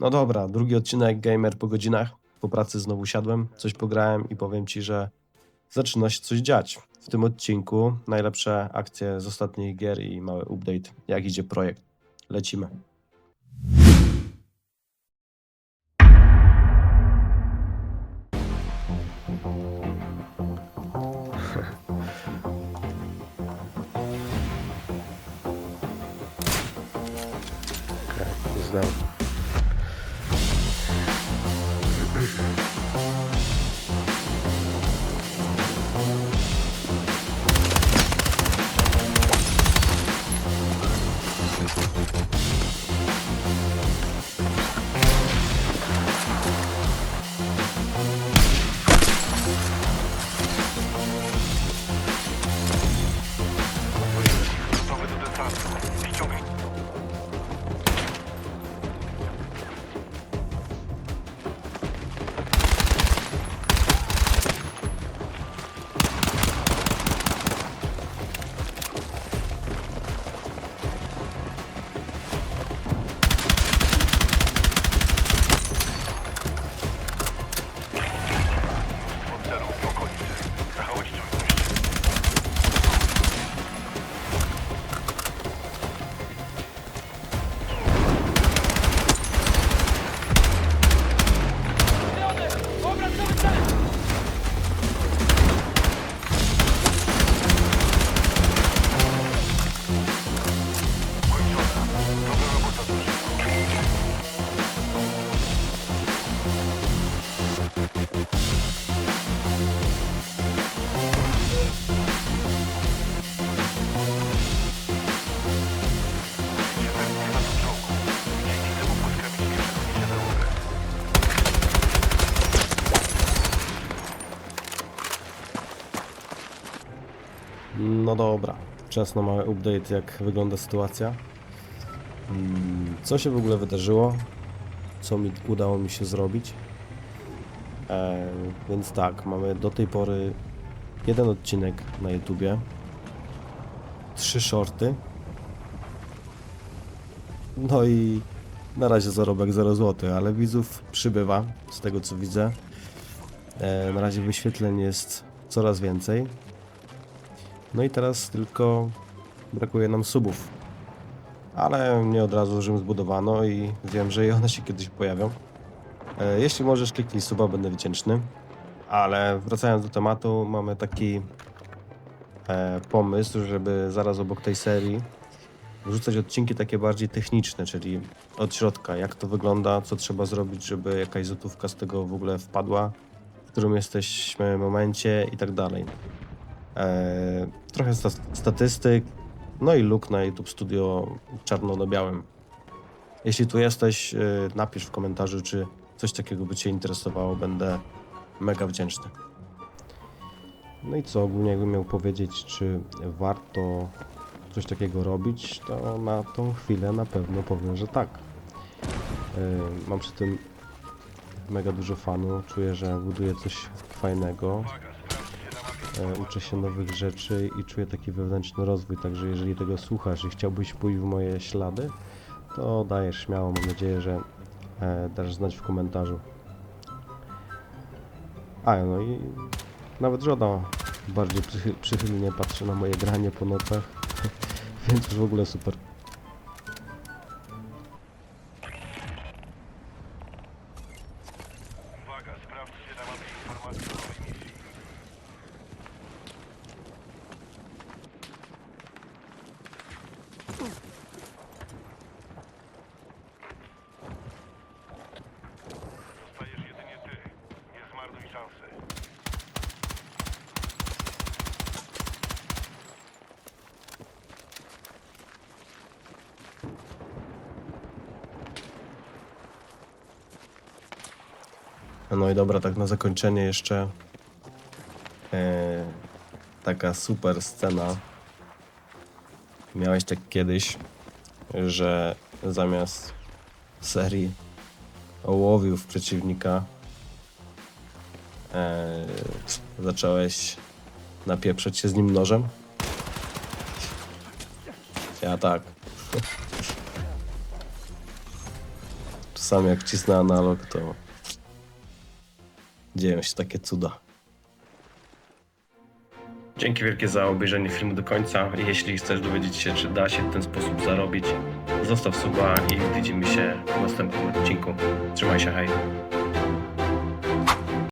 No dobra, drugi odcinek Gamer po godzinach. Po pracy znowu siadłem, coś pograłem i powiem ci, że zaczyna się coś dziać. W tym odcinku najlepsze akcje z ostatnich gier i mały update, jak idzie projekt. Lecimy. Znam. Thank you. No dobra, czas na mały update, jak wygląda sytuacja. Mm, Co się w ogóle wydarzyło? Co mi udało mi się zrobić? E, więc tak, mamy do tej pory jeden odcinek na YouTubie, trzy shorty, no i na razie zarobek 0 zł, ale widzów przybywa, z tego co widzę. E, na razie wyświetleń jest coraz więcej. No i teraz tylko brakuje nam subów. Ale nie od razu Rzym zbudowano i wiem, że i one się kiedyś pojawią. E, Jeśli możesz kliknij suba, będę wdzięczny. Ale wracając do tematu, mamy taki e, pomysł, żeby zaraz obok tej serii wrzucać odcinki takie bardziej techniczne, czyli od środka, jak to wygląda, co trzeba zrobić, żeby jakaś złotówka z tego w ogóle wpadła, w którym jesteśmy momencie i tak dalej. Eee, trochę sta statystyk, no i look na YouTube Studio czarno na białym. Jeśli tu jesteś, e, napisz w komentarzu, czy coś takiego by Cię interesowało, będę mega wdzięczny. No i co, ogólnie jakbym miał powiedzieć, czy warto coś takiego robić, to na tą chwilę na pewno powiem, że tak. Eee, mam przy tym mega dużo fanu, czuję, że buduję coś fajnego, e, uczę się nowych rzeczy i czuję taki wewnętrzny rozwój, także jeżeli tego słuchasz i chciałbyś pójść w moje ślady, to dajesz śmiało, mam nadzieję, że e, dasz znać w komentarzu. A, no i nawet żona bardziej przychy- przychylnie patrzy na moje granie po nocach, więc już w ogóle super. No i dobra, tak na zakończenie jeszcze e, taka super scena. Miałeś tak kiedyś, że zamiast serii ołowiów przeciwnika e, zacząłeś napieprzać się z nim nożem? Ja tak. Czasami jak cisnę analog, to dzieją się takie cuda. Dzięki wielkie za obejrzenie filmu do końca. Jeśli chcesz dowiedzieć się, czy da się w ten sposób zarobić, zostaw suba i widzimy się w następnym odcinku. Trzymaj się, hej.